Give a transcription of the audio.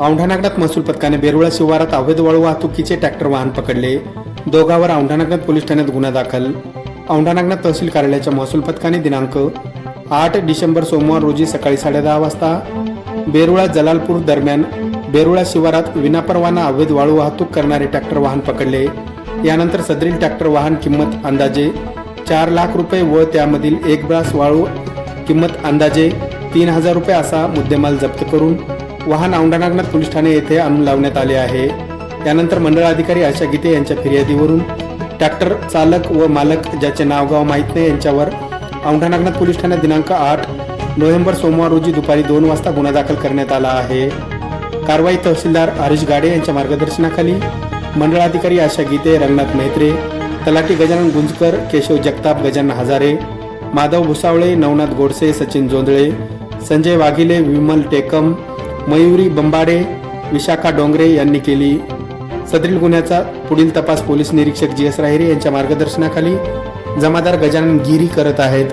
औंढानागनाथ महसूल पथकाने बेरुळा शिवारात अवैध वाळू वाहतुकीचे ट्रॅक्टर वाहन पकडले. दोघांवर औंढानागनाथ पोलीस ठाण्यात गुन्हा दाखल. औंढानागनाथ तहसील कार्यालयाच्या महसूल पथकाने दिनांक आठ डिसेंबर सोमवार रोजी सकाळी साडेदहा वाजता बेरुळा जलालपूर दरम्यान बेरुळा शिवारात विनापरवाना अवैध वाळू वाहतूक करणारे ट्रॅक्टर वाहन पकडले. यानंतर सदरील ट्रॅक्टर वाहन किंमत अंदाजे चार लाख रुपये व त्यामधील एक ब्रास वाळू किंमत अंदाजे तीन हजार रुपये असा मुद्देमाल जप्त करून वाहन औंढानागनाथ पोलीस ठाणे येथे आणून लावण्यात आले आहे. त्यानंतर मंडळ अधिकारी आशा गीते यांच्या फिर्यादीवरून ट्रॅक्टर चालक व मालक ज्याचे नावगाव माहीत नाही यांच्यावर औंढानागनाथ पोलीस ठाण्यात दिनांक आठ नोव्हेंबर सोमवार रोजी दुपारी दोन वाजता गुन्हा दाखल करण्यात आला आहे. कारवाई तहसीलदार हरीश गाडे यांच्या मार्गदर्शनाखाली मंडळाधिकारी आशा गीते रंगनाथ मेहत्रे तलाठी गजानन गुंजकर केशव जगताप गजानन हजारे माधव भुसावळे नवनाथ गोडसे सचिन जोंधळे संजय वाघिले विमल टेकम मयुरी बंबाडे विशाखा डोंगरे यांनी केली. सदरील गुन्ह्याचा पुढील तपास पोलीस निरीक्षक जी एस राहिरे यांच्या मार्गदर्शनाखाली जमादार गजानन गिरी करत आहेत.